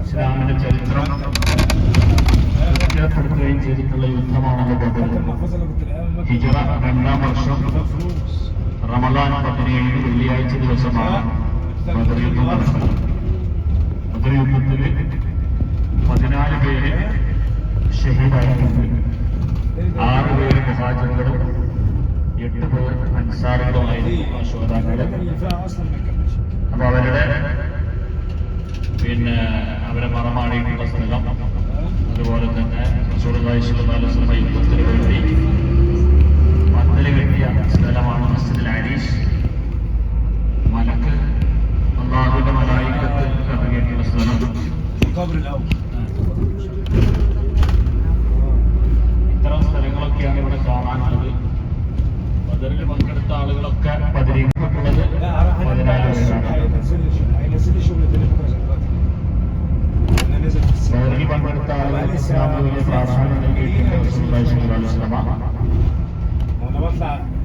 ഇസ്ലാമിന്റെ ചരിത്രം പ്രത്യേകപ്പെടുത്തുകയും ചെയ്തിട്ടുള്ള യുദ്ധമാണെന്ന് ഹിജറ രണ്ടാം വർഷം റമദാൻ പതിനേഴ് വെള്ളിയാഴ്ച ദിവസമാണ് ബദർ പതിനാല് പേര് ഷഹീദായിട്ടുണ്ട്. ആറ് പേര് മഹാജങ്ങളും എട്ട് പേർ അൻസാറുകളുമായിരുന്നു ആ ശ്രോതാക്കൾ അപ്പൊ അവരുടെ പിന്നെ അവരെ മറമാടിയിട്ടുള്ള സ്ഥലം അതുപോലെ തന്നെ യുദ്ധത്തിന് വേണ്ടി മതിൽ കെട്ടിയ സ്ഥലമാണ് മസ്ജിദുൽ അരീഷ് മലക്ക് അള്ളാഹുവിന്റെ മലായിക്കത്ത് ഇറങ്ങിയിട്ടുള്ള സ്ഥലം. もう登した。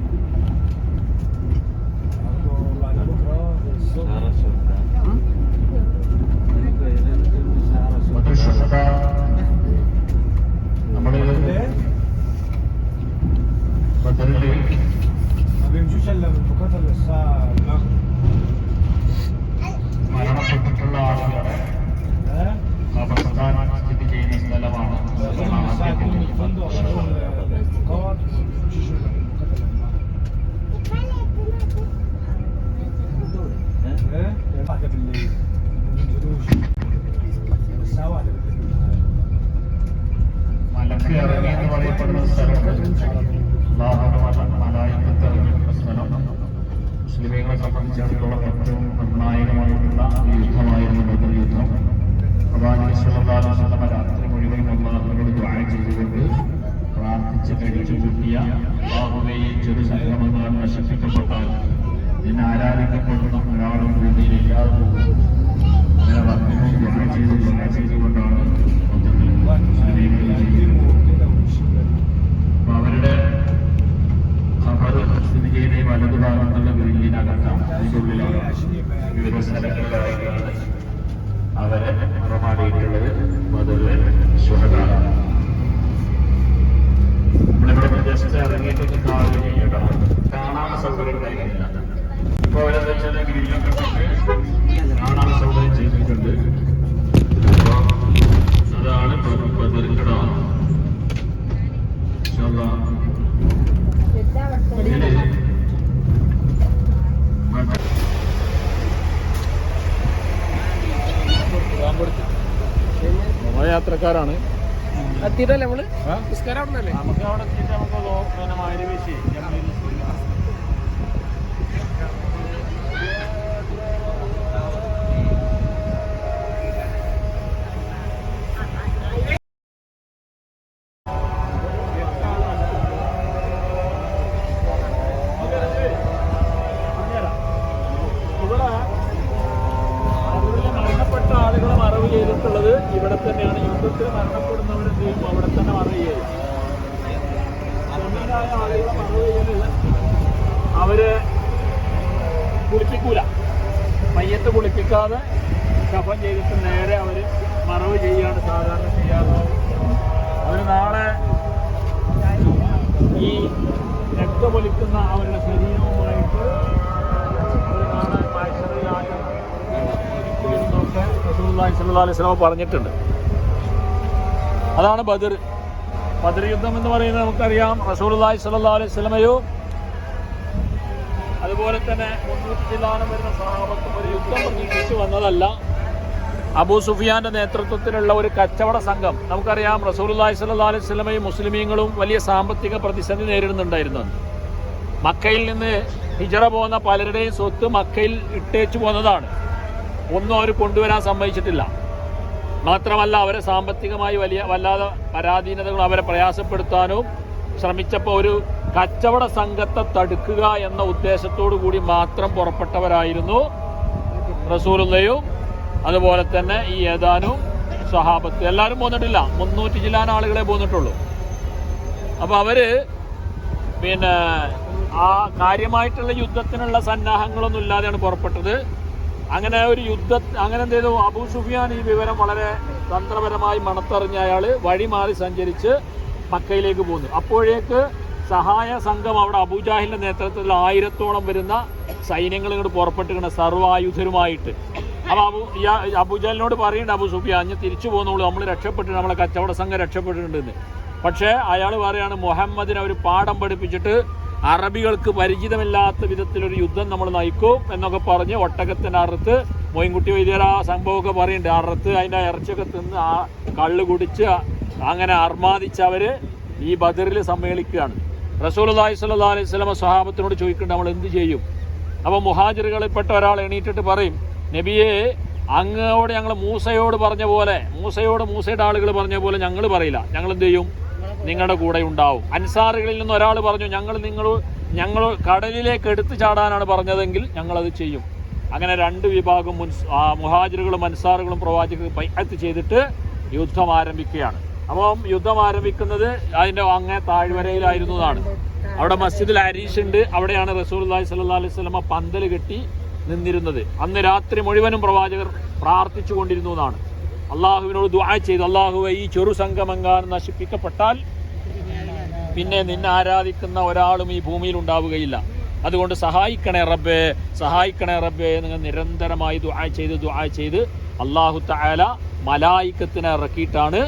പറയപ്പെടുന്ന സ്ഥലത്ത് മുസ്ലിമീങ്ങളെ സംബന്ധിച്ചിടത്തോളം ഏറ്റവും നിർണായകമായിട്ടുള്ള യുദ്ധമായിരുന്നു ബദർ യുദ്ധം. പ്രധാന വസല്ലം രാത്രി മുഴുവൻ അള്ളാഹുവിനോട് ദുആ ചെയ്തുകൊണ്ട് പ്രാർത്ഥിച്ച് കഴിച്ചു കൂട്ടിയ അള്ളാഹുവെ ചെറു സംഘമെന്നാൽ നശിപ്പിക്കപ്പെട്ടാൽ നിന്നെ ആരാധിക്കപ്പെടുന്ന ഒരാളും ഭൂമിയിൽ ഇല്ലാതെ പോകും അങ്ങനെ ചെയ്ത് ചെയ്തുകൊണ്ടാണ് സ്ഥിതി ചെയ്യുന്ന ഈ വലതു ഭാഗത്തുള്ള ഗ്രില്ലിനകത്താണ് അതിനുള്ളിലാണ് ഉള്ളിലാണ് വിവിധ സ്ഥലങ്ങളിലായിട്ടാണ് അവരെ മറമാടിയിട്ടുള്ളത് യാത്രക്കാരാണ് എത്തിയിട്ടല്ലേ നമ്മൾ? നിസ്കാരം അവിടെ നമുക്ക് അവിടെ എത്തിയിട്ട് നമുക്ക് പിന്നെ വീശി ഇവിടെ അവരിൽ മരണപ്പെട്ട ആളുകളെ മറവ് ചെയ്തിട്ടുള്ളത് ഇവിടെ തന്നെയാണ് യുദ്ധത്തിൽ മരണപ്പെടുന്നവരെന്ത് ചെയ്യും അവിടെ തന്നെ മറവ് ചെയ്യും ഷമീനായ ആളുകളെ പറഞ്ഞു അവർ കുളിപ്പിക്കൂല. മയ്യത്ത് കുളിപ്പിക്കാതെ കഫം ചെയ്തിട്ട് നേരെ അവർ മറവ് ചെയ്യാണ് സാധാരണ ചെയ്യാറുള്ളത് അവർ നാളെ ഈ രക്തമൊലിക്കുന്ന അവരുടെ ശരീരവുമായിട്ട് അവർ നാളെ സ്വല്ലല്ലാഹു അലൈഹി പറഞ്ഞിട്ടുണ്ട്. അതാണ് ബദർ. ബദർ യുദ്ധം എന്ന് പറയുന്നത് നമുക്കറിയാം. റസൂലുള്ളാഹി സ്വല്ലല്ലാഹു അലൈഹി സ്വലമയോ അതുപോലെ തന്നെ വരുന്ന ഒരു യുദ്ധം വന്നതല്ല. അബൂ സുഫിയാന്റെ നേതൃത്വത്തിലുള്ള ഒരു കച്ചവട സംഘം നമുക്കറിയാം റസൂലുള്ളാഹി സ്വല്ലല്ലാഹു അലൈഹി സ്വലമയും മുസ്ലിമീങ്ങളും വലിയ സാമ്പത്തിക പ്രതിസന്ധി നേരിടുന്നുണ്ടായിരുന്നു. മക്കയിൽ നിന്ന് ഹിജറ പോകുന്ന പലരുടെയും സ്വത്ത് മക്കയിൽ ഇട്ടേച്ചു പോകുന്നതാണ് ഒന്നും അവർ കൊണ്ടുവരാൻ സമ്മതിച്ചിട്ടില്ല. മാത്രമല്ല അവരെ സാമ്പത്തികമായി വലിയ വല്ലാതെ പരാധീനതകൾ അവരെ പ്രയാസപ്പെടുത്താനും ശ്രമിച്ചപ്പോൾ ഒരു കച്ചവട സംഘത്തെ തടുക്കുക എന്ന ഉദ്ദേശത്തോടു കൂടി മാത്രം പുറപ്പെട്ടവരായിരുന്നു റസൂലുള്ളയും അതുപോലെ തന്നെ ഈ ഏതാനും സഹാബത്ത് എല്ലാവരും പോന്നിട്ടില്ല. മുന്നൂറ്റി ചില്ലാൻ ആളുകളെ പോന്നിട്ടുള്ളൂ. അപ്പോൾ അവർ പിന്നെ ആ കാര്യമായിട്ടുള്ള യുദ്ധത്തിനുള്ള സന്നാഹങ്ങളൊന്നും ഇല്ലാതെയാണ് പുറപ്പെട്ടത്. അങ്ങനെ ഒരു യുദ്ധ അങ്ങനെ എന്ത് അബൂ സുഫിയാൻ ഈ വിവരം വളരെ തന്ത്രപരമായി മണത്തറിഞ്ഞ അയാൾ വഴി മാറി സഞ്ചരിച്ച് മക്കയിലേക്ക് പോകുന്നു അപ്പോഴേക്ക് സഹായ സംഘം അവിടെ അബൂജാഹിലിന്റെ നേതൃത്വത്തിൽ ആയിരത്തോളം വരുന്ന സൈന്യങ്ങൾ ഇങ്ങോട്ട് പുറപ്പെട്ടിരിക്കുന്ന സർവായുധരുമായിട്ട്. അപ്പൊ അബു അബൂജാലിനോട് പറയുന്നുണ്ട് അബു സുഫിയാൻ അഞ്ഞ് തിരിച്ചു പോകുന്നുള്ളൂ നമ്മൾ രക്ഷപ്പെട്ടു നമ്മളെ കച്ചവട സംഘം രക്ഷപ്പെട്ടിട്ടുണ്ടെന്ന് പക്ഷേ അയാൾ പറയാണ് മുഹമ്മദിനെ അവർ പാഠം പഠിപ്പിച്ചിട്ട് അറബികൾക്ക് പരിചിതമില്ലാത്ത വിധത്തിലൊരു യുദ്ധം നമ്മൾ നയിക്കും എന്നൊക്കെ പറഞ്ഞ് ഒട്ടകത്തിന്റെ അറുത്ത് മോയിൻകുട്ടി വൈദ്യർ ആ സംഭവമൊക്കെ പറയുന്നുണ്ട്. അറുത്ത് അതിന്റെ ഇറച്ചിയൊക്കെ തിന്ന് ആ കള്ള് കുടിച്ച് അങ്ങനെ അർമാദിച്ച് അവർ ഈ ബദറിൽ സമ്മേളിക്കുകയാണ്. റസൂൽ അള്ളാഹി സ്വല്ലാ അലൈഹി സ്വലമ സ്വഹാബത്തിനോട് ചോദിക്കേണ്ട നമ്മൾ എന്ത് ചെയ്യും? അപ്പോൾ മുഹാജിറുകളിൽപ്പെട്ട ഒരാൾ എണീറ്റിട്ട് പറയും നബിയെ അങ്ങോട് ഞങ്ങൾ മൂസയോട് പറഞ്ഞ പോലെ മൂസയോട് മൂസയുടെ ആളുകൾ പറഞ്ഞ പോലെ ഞങ്ങൾ പറയില്ല. ഞങ്ങൾ എന്ത് ചെയ്യും? നിങ്ങളുടെ കൂടെ ഉണ്ടാവും. അൻസാറുകളിൽ നിന്ന് ഒരാൾ പറഞ്ഞു ഞങ്ങൾ നിങ്ങൾ ഞങ്ങൾ കടലിലേക്ക് എടുത്തു ചാടാനാണ് പറഞ്ഞതെങ്കിൽ ഞങ്ങളത് ചെയ്യും. അങ്ങനെ രണ്ട് വിഭാഗം മുൻ മുഹാജിറുകളും അൻസാറുകളും പ്രവാചകരും പൈഅത്ത് ചെയ്തിട്ട് യുദ്ധം ആരംഭിക്കുകയാണ്. അപ്പം യുദ്ധം ആരംഭിക്കുന്നത് അതിന്റെ അങ്ങേ താഴ്വരയിലായിരുന്നതാണ് അവിടെ മസ്ജിദിൽ അരീഷ് ഉണ്ട് അവിടെയാണ് റസൂൽ സ്വല്ലാ അലൈഹി സ്വലമ പന്തൽ കെട്ടി നിന്നിരുന്നത്. അന്ന് രാത്രി മുഴുവനും പ്രവാചകർ പ്രാർത്ഥിച്ചു കൊണ്ടിരുന്നു എന്നാണ്. അള്ളാഹുവിനോട് ദുആ ചെയ്ത് അള്ളാഹുവെ ഈ ചെറു സംഘമെങ്ങാനും നശിപ്പിക്കപ്പെട്ടാൽ പിന്നെ നിന്നെ ആരാധിക്കുന്ന ഒരാളും ഈ ഭൂമിയിൽ ഉണ്ടാവുകയില്ല. അതുകൊണ്ട് സഹായിക്കണേ റബ്ബേ സഹായിക്കണേ റബ്ബേ നിങ്ങൾ നിരന്തരമായി ദുആ ചെയ്ത് ദുആ ചെയ്ത് അള്ളാഹു തആല മലായിക്കത്തിനെ ഇറക്കിയിട്ടാണ്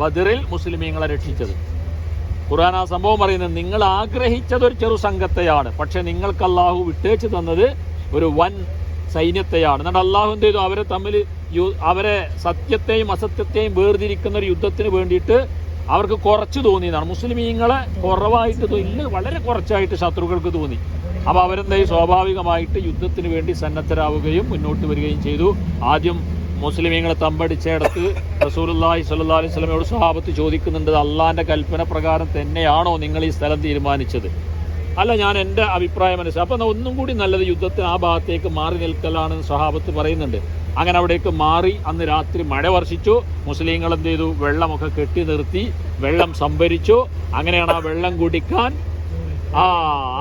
ബദറിൽ മുസ്ലിമീങ്ങളെ രക്ഷിച്ചത്. ഖുർആൻ ആ സംഭവം പറയുന്നത് നിങ്ങൾ ആഗ്രഹിച്ചത് ഒരു ചെറു സംഘത്തെയാണ്. പക്ഷെ നിങ്ങൾക്ക് അള്ളാഹു വിട്ടേച്ച് തന്നത് ഒരു വൻ സൈന്യത്തെയാണ്. എന്നിട്ട് അള്ളാഹു എന്ത് ചെയ്തു? അവരെ തമ്മിൽ അവരെ സത്യത്തെയും അസത്യത്തെയും വേർതിരിക്കുന്ന ഒരു യുദ്ധത്തിന് വേണ്ടിയിട്ട് അവർക്ക് കുറച്ച് തോന്നിയതാണ്. മുസ്ലിമീങ്ങളെ കുറവായിട്ട് ഇല്ല വളരെ കുറച്ചായിട്ട് ശത്രുക്കൾക്ക് തോന്നി. അപ്പോൾ അവരെന്തായി? സ്വാഭാവികമായിട്ട് യുദ്ധത്തിന് വേണ്ടി സന്നദ്ധരാവുകയും മുന്നോട്ട് വരികയും ചെയ്തു. ആദ്യം മുസ്ലിമീങ്ങളെ തമ്പടിച്ചിടത്ത് റസൂലുള്ളാഹി സ്വല്ലല്ലാഹി അലൈഹി സ്വലമയോട് സ്വഭാവത്ത് ചോദിക്കുന്നുണ്ട് അള്ളാന്റെ കൽപ്പന പ്രകാരം തന്നെയാണോ നിങ്ങൾ ഈ സ്ഥലം തീരുമാനിച്ചത്? അല്ല ഞാൻ എന്റെ അഭിപ്രായം മനസ്സിലായി അപ്പം ഒന്നും കൂടി നല്ലത് യുദ്ധത്തിന് ആ ഭാഗത്തേക്ക് മാറി നിൽക്കലാണ് സ്വഹാബത്ത് പറയുന്നുണ്ട്. അങ്ങനെ അവിടേക്ക് മാറി അന്ന് രാത്രി മഴ വർഷിച്ചു. മുസ്ലിങ്ങൾ എന്ത് ചെയ്തു? വെള്ളമൊക്കെ കെട്ടി നിർത്തി വെള്ളം സംഭരിച്ചു. അങ്ങനെയാണ് ആ വെള്ളം കുടിക്കാൻ ആ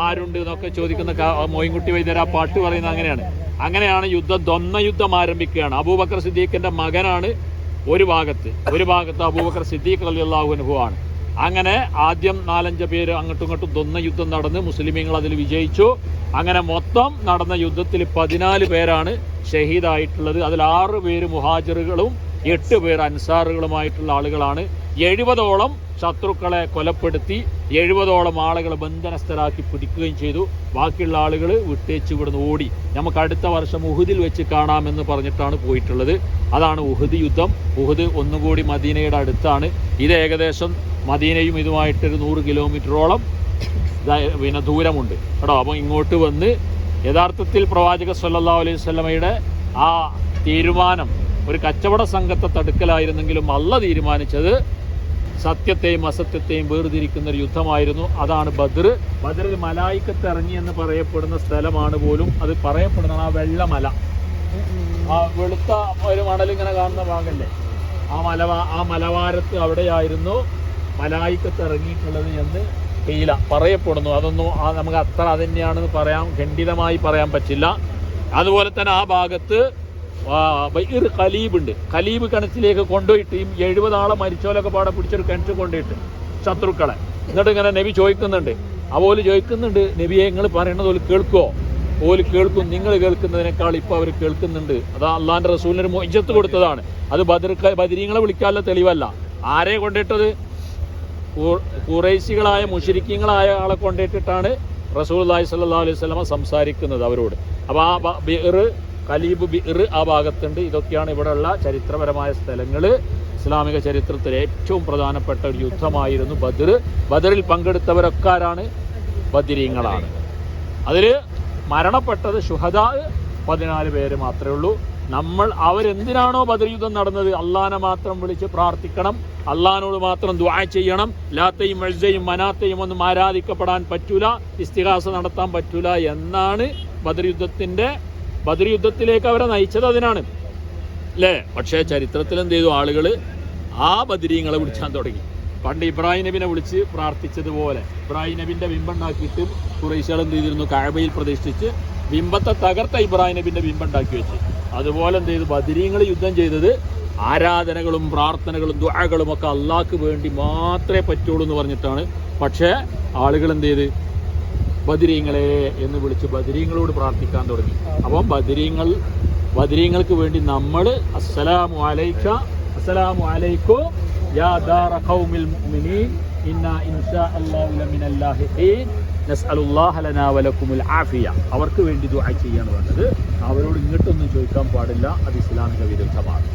ആരുണ്ട് എന്നൊക്കെ ചോദിക്കുന്ന മോയിൻകുട്ടി വൈദ്യർ ആ പാട്ട് പറയുന്നത് അങ്ങനെയാണ്. അങ്ങനെയാണ് യുദ്ധം ദ്വന്ന യുദ്ധം ആരംഭിക്കുകയാണ്. അബൂബക്കർ സിദ്ദീഖിന്റെ മകനാണ് ഒരു ഭാഗത്ത്. ഒരു ഭാഗത്ത് അബൂബക്കർ സിദ്ദീഖ് അലി അള്ളാഹു ആണ്. അങ്ങനെ ആദ്യം നാലഞ്ച് പേര് അങ്ങോട്ടും ഇങ്ങോട്ടും ദ്വന്ന യുദ്ധം നടന്ന് മുസ്ലിമീങ്ങൾ അതിൽ വിജയിച്ചു. അങ്ങനെ മൊത്തം നടന്ന യുദ്ധത്തിൽ പതിനാല് പേരാണ് ഷഹീദായിട്ടുള്ളത്. അതിൽ ആറ് പേര് മുഹാജിറുകളും എട്ട് പേർ അൻസാറുകളുമായിട്ടുള്ള ആളുകളാണ് എഴുപതോളം ശത്രുക്കളെ കൊലപ്പെടുത്തി എഴുപതോളം ആളുകളെ ബന്ധനസ്ഥരാക്കി പിടിക്കുകയും ചെയ്തു. ബാക്കിയുള്ള ആളുകൾ വിട്ടേച്ച് ഇവിടുന്ന് ഓടി. നമുക്ക് അടുത്ത വർഷം ഉഹുദിൽ വെച്ച് കാണാമെന്ന് പറഞ്ഞിട്ടാണ് പോയിട്ടുള്ളത്. അതാണ് ഉഹുദ് യുദ്ധം. ഉഹുദ് ഒന്നുകൂടി മദീനയുടെ അടുത്താണ്. ഇത് ഏകദേശം മദീനയും ഇതുമായിട്ടൊരു നൂറ് കിലോമീറ്ററോളം പിന്നെ ദൂരമുണ്ട്. കേട്ടോ അപ്പോൾ ഇങ്ങോട്ട് വന്ന് യഥാർത്ഥത്തിൽ പ്രവാചക സല്ലാ അലൈഹി സ്വലമയുടെ ആ തീരുമാനം ഒരു കച്ചവട സംഘത്തെ തടുക്കലായിരുന്നെങ്കിലും അല്ല തീരുമാനിച്ചത്. സത്യത്തെയും അസത്യത്തെയും വേർതിരിക്കുന്ന ഒരു യുദ്ധമായിരുന്നു. അതാണ് ബദർ. ബദറിൽ മലായിക്കത്ത് ഇറങ്ങി എന്ന് പറയപ്പെടുന്ന സ്ഥലമാണ് പോലും. അത് പറയപ്പെടുന്ന ആ വെള്ളമല. ആ വെളുത്ത ഒരു മണലിങ്ങനെ കാണുന്ന ഭാഗമല്ലേ ആ മലവാ ആ മലവാരത്ത് അവിടെയായിരുന്നു മലായിക്കത്ത് ഇറങ്ങിയിട്ടുള്ളത് എന്ന് കയ്യില പറയപ്പെടുന്നു. അതൊന്നും ആ നമുക്ക് അത്ര അത് പറയാം ഖണ്ഡിതമായി പറയാൻ പറ്റില്ല. അതുപോലെ തന്നെ ആ ഭാഗത്ത് ബൈർ ഖലീബ് ഉണ്ട് ഖലീബ് കിണറ്റിലേക്ക് കൊണ്ടുപോയിട്ട് ഈ എഴുപത് ആളെ മരിച്ചോലൊക്കെ പാടെ പിടിച്ചൊരു കിണറ്റ് കൊണ്ടുപോയിട്ട് ശത്രുക്കളെ. എന്നിട്ട് ഇങ്ങനെ നബി ചോദിക്കുന്നുണ്ട്. അപോലെ ചോദിക്കുന്നുണ്ട് നബിയെ നിങ്ങൾ പറയണത് പോലെ കേൾക്കുമോ ഓൽ കേൾക്കും നിങ്ങൾ കേൾക്കുന്നതിനേക്കാൾ ഇപ്പോൾ അവർ കേൾക്കുന്നുണ്ട്. അത് അള്ളാന്റെ റസൂലിന് ഒരു മൊയ്ജത്ത് കൊടുത്തതാണ്. അത് ബദർ ബദരീങ്ങളെ വിളിക്കാനുള്ള തെളിവല്ല. ആരെ കൊണ്ടിട്ടത് കുറേശികളായ മുഷരിക്കങ്ങളായ ആളെ കൊണ്ടിട്ടിട്ടാണ് റസൂൽ അള്ളാഹി സ്വല്ലാ അലൈഹി സ്വലമ സംസാരിക്കുന്നത് അവരോട്. അപ്പോൾ ആ ബിർ ഖലീബ് ബിർ ആ ഭാഗത്തുണ്ട്. ഇതൊക്കെയാണ് ഇവിടെയുള്ള ചരിത്രപരമായ സ്ഥലങ്ങൾ ഇസ്ലാമിക ചരിത്രത്തിൽ ഏറ്റവും പ്രധാനപ്പെട്ട ഒരു യുദ്ധമായിരുന്നു ബദർ. ബദറിൽ പങ്കെടുത്തവരൊക്കെ ആരാണ്? ബദിരീങ്ങളാണ്. അതിൽ മരണപ്പെട്ടത് ഷുഹദ പതിനാല് പേര് മാത്രമേ ഉള്ളൂ. നമ്മൾ അവരെന്തിനാണോ ബദർ യുദ്ധം നടന്നത്? അള്ളാനെ മാത്രം വിളിച്ച് പ്രാർത്ഥിക്കണം. അള്ളഹാനോട് മാത്രം ദ്വാ ചെയ്യണം. ലാത്തയും മഴയും മനാത്തയും ഒന്നും ആരാധിക്കപ്പെടാൻ പറ്റൂല. ഇസ്തിഹാസ നടത്താൻ പറ്റൂല എന്നാണ് ബദർ യുദ്ധത്തിന്റെ ബദർ യുദ്ധത്തിലേക്ക് അവരെ നയിച്ചത് അതിനാണ്. അല്ലേ പക്ഷേ ചരിത്രത്തിൽ എന്ത് ചെയ്തു? ആളുകൾ ആ ബദരീങ്ങളെ വിളിച്ചാൻ തുടങ്ങി. പണ്ട് ഇബ്രാഹിം നബിനെ വിളിച്ച് പ്രാർത്ഥിച്ചതുപോലെ ഇബ്രാഹിം നബിന്റെ ബിംബുണ്ടാക്കിയിട്ട് കുറേശ്ശകൾ എന്ത് ചെയ്തിരുന്നു? കാഴ്ബയിൽ പ്രതിഷ്ഠിച്ച് ബിംബത്തെ തകർത്ത ഇബ്രാഹിം നബിന്റെ ബിംബുണ്ടാക്കി വെച്ച്. അതുപോലെ എന്ത് ചെയ്തു? ബദരീങ്ങൾ യുദ്ധം ചെയ്തത് ആരാധനകളും പ്രാർത്ഥനകളും ദുആകളും ഒക്കെ അള്ളാഹ്ക്ക് വേണ്ടി മാത്രമേ പറ്റുള്ളൂ എന്ന് പറഞ്ഞിട്ടാണ്. പക്ഷേ ആളുകൾ എന്ത് ചെയ്ത്? ബദരീങ്ങളെ എന്ന് വിളിച്ച് ബദരീങ്ങളോട് പ്രാർത്ഥിക്കാൻ തുടങ്ങി. അപ്പം ബദരീങ്ങൾ ബദരീങ്ങൾക്ക് വേണ്ടി നമ്മൾ അസ്സലാമു അലൈക്ക അസ്സലാമു അലൈക്കോ യാ ദാറ ഖൗമിൽ മുഅ്മിനീൻ ഇന്നാ ഇൻഷാ അല്ലാഹു ലമിനൽ ലാഹിഖീൻ നസ്അലുല്ലാഹ ലനാ വലക്കുമുൽ ആഫിയ. അവർക്ക് വേണ്ടി ദുആ ചെയ്യാണ് വേണ്ടത്. അവരോട് ഇങ്ങോട്ടൊന്നും ചോദിക്കാൻ പാടില്ല. അത് ഇസ്ലാമിക വിരുദ്ധമാണ്.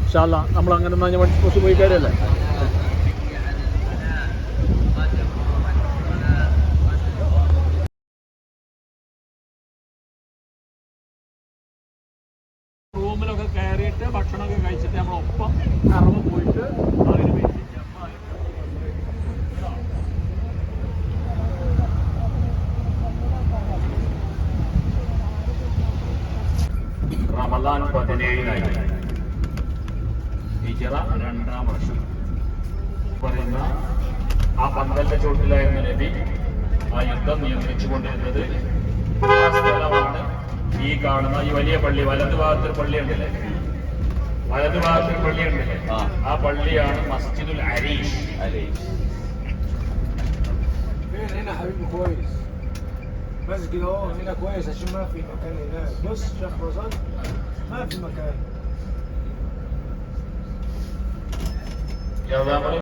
ഇൻഷാ അല്ലാഹ് നമ്മൾ അങ്ങനെ ഞാൻ പഠിച്ചു പോയി കാര്യമല്ലേ? റമദാൻ പതിനേഴിനായി ഹിജറ രണ്ടാം വർഷം പറയുന്ന ആ പന്തലിന്റെ ചോട്ടിലായിരുന്ന നബി ആ യുദ്ധം നിയന്ത്രിച്ചുകൊണ്ടിരുന്നത് ആ സ്ഥലമാണ് ഈ കാണുന്ന ഈ വലിയ പള്ളി വലതു ഭാഗത്തൊരു പള്ളി ഉണ്ടല്ലേ വലതു ഭാഗത്തൊരു പള്ളി ഉണ്ടല്ലേ ആ പള്ളിയാണ് മസ്ജിദുൽ അരീഷ് فين هنا حبيبي كويس مسجد اهو هنا كويس عشان ما في مكان هناك بص شيخ رزان Ne yapayım bakalım? Ya